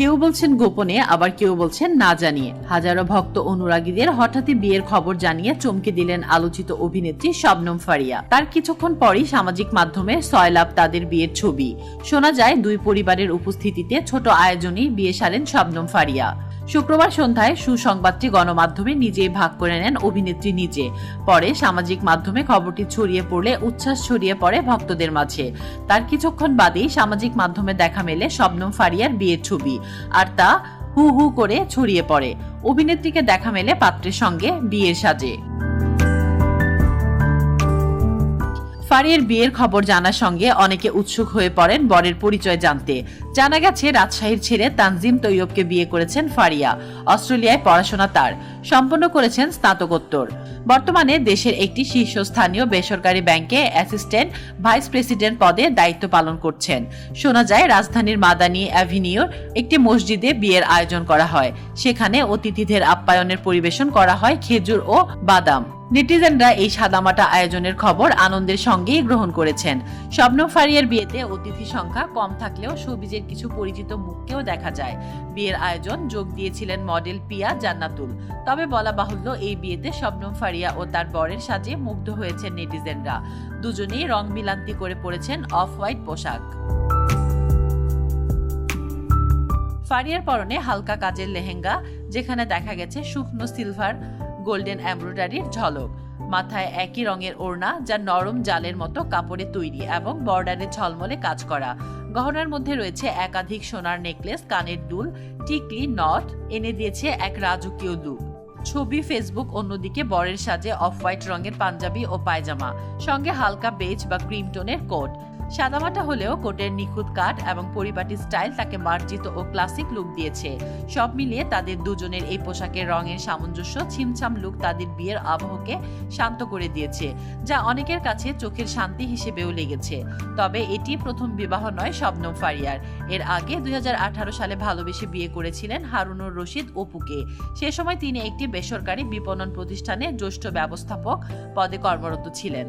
কেউ বলছেন গোপনে, আবার কেউ বলছেন না জানিয়ে। হাজারো ভক্ত অনুরাগীদের হঠাৎই বিয়ের খবর জানিয়ে চমকে দিলেন আলোচিত অভিনেত্রী শবনম ফারিয়া। তার কিছুক্ষণ পরই সামাজিক মাধ্যমে সয়লাভ তাদের বিয়ের ছবি। শোনা যায়, দুই পরিবারের উপস্থিতিতে ছোট আয়োজনেই বিয়ে সারেন শবনম ফারিয়া। শুক্রবার সন্ধ্যায় সুসংবাদটি গণমাধ্যমে নিজেই ভাগ করে নেন অভিনেত্রী নিজে। পরে সামাজিক মাধ্যমে খবরটি ছড়িয়ে পড়লে উচ্ছ্বাস ছড়িয়ে পড়ে ভক্তদের মাঝে। তার কিছুক্ষণ বাদেই সামাজিক মাধ্যমে দেখা মেলে শবনম ফারিয়ার বিয়ের ছবি। আর তা হু হু করে ছড়িয়ে পড়ে। অভিনেত্রীকে দেখা মেলে পাত্রের সঙ্গে বিয়ের সাজে। ফারিয়ার বিয়ের খবর জানার সঙ্গে অনেকে উৎসুক হয়ে পড়েন বরের পরিচয় জানতে। জানা গেছে, রাজশাহীর ছেড়ে তানজিম তৈয়বকে বিয়ে করেছেন ফারিয়া। অস্ট্রেলিয়ায় পড়াশোনা তার। সম্পন্ন করেছেন স্নাতকোত্তর। বর্তমানে দেশের একটি শীর্ষস্থানীয় বেসরকারি ব্যাংকে অ্যাসিস্ট্যান্ট ভাইস প্রেসিডেন্ট পদে দায়িত্ব পালন করছেন। শোনা যায়, রাজধানীর মাদানী অ্যাভিনিউর একটি মসজিদে বিয়ের আয়োজন করা হয়। সেখানে অতিথিদের আপ্যায়নের পরিবেশন করা হয় খেজুর ও বাদাম। নেটিজেনরা এই সাদামাটা আয়োজনের খবর আনন্দের সঙ্গেই গ্রহণ করেছেন। স্বপ্ন ফারিয়ার বিয়েতে অতিথি সংখ্যা কম থাকলেও সবিজের কিছু পরিচিত মুখকেও দেখা যায়। বিয়ের আয়োজন যোগ দিয়েছিলেন মডেল পিয়া জান্নাতুল। তবে বলা বাহুল্য, এই বিয়েতে শবনম ফারিয়া ও তার বরের সাজে মুগ্ধ হয়েছেন নেটিজেনরা। দুজনেই রং মিলান্তি করে পড়েছেন অফ হোয়াইট পোশাক। ফারিয়ার পরনে হালকা কাজের লেহেঙ্গা, যেখানে দেখা গেছে শুকনো সিলভার গোল্ডেন এমব্রয়ডারির ঝলক। মাথায় একই রঙের ওড়না যা নরম জালের মতো কাপড়ে তৈরি এবং বর্ডারে ঝলমলে কাজ করা। গহনার মধ্যে রয়েছে একাধিক সোনার নেকলেস, কানের দুল, টিকলি নট এনে দিয়েছে এক রাজকীয় লুক। ছবি ফেসবুক অন্যদিকে বরের সাজে অফ হোয়াইট রঙের পাঞ্জাবি ও পায়জামা, সঙ্গে হালকা বেজ বা ক্রিম টোনের কোট। সাদামাটা হলেও কোটের নিখুঁত কাট এবং পরিপাটি স্টাইল তাকে মার্জিত ও ক্লাসিক লুক দিয়েছে। সব মিলিয়ে তাদের দুজনের এই পোশাকের রঙের সামঞ্জস্য, ছিমছাম লুক তাদের বিয়ের আবহকে শান্ত করে দিয়েছে, যা অনেকের কাছে চোখের শান্তি হিসেবেও লেগেছে। তবে এটি প্রথম বিবাহ নয় শবনম ফারিয়ার। এর আগে দুই হাজার আঠারো সালে ভালোবেসে বিয়ে করেছিলেন হারুনুর রশিদ অপুকে। সে সময় তিনি একটি বেসরকারি বিপণন প্রতিষ্ঠানে জ্যেষ্ঠ ব্যবস্থাপক পদে কর্মরত ছিলেন।